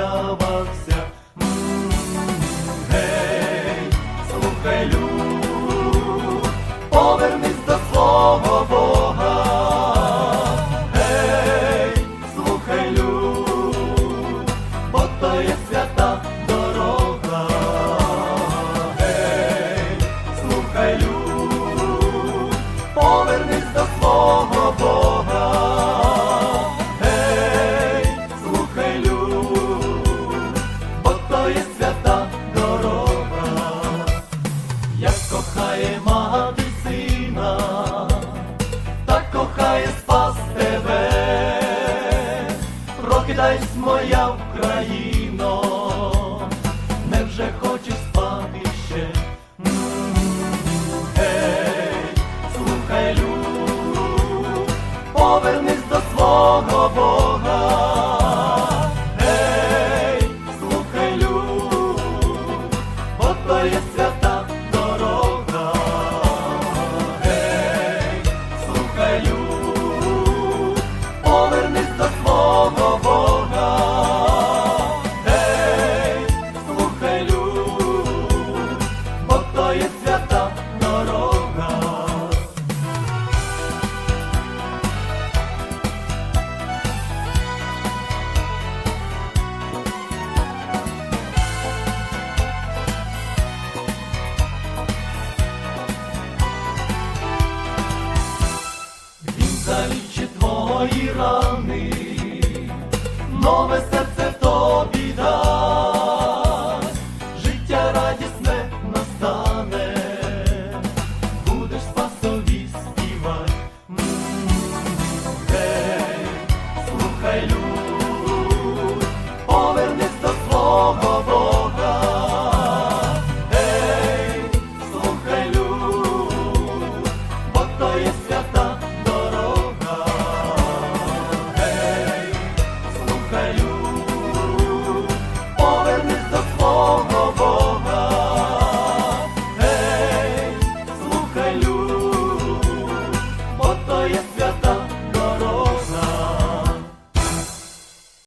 розлябався. М -м -м. Гей, слухай, люд, поверни. Прокидає спас тебе, прокидайсь моя Україно, невже хочеш спати ще? М. Гей, слухай люд, повернись до свого Бога. мої рани, нове серце.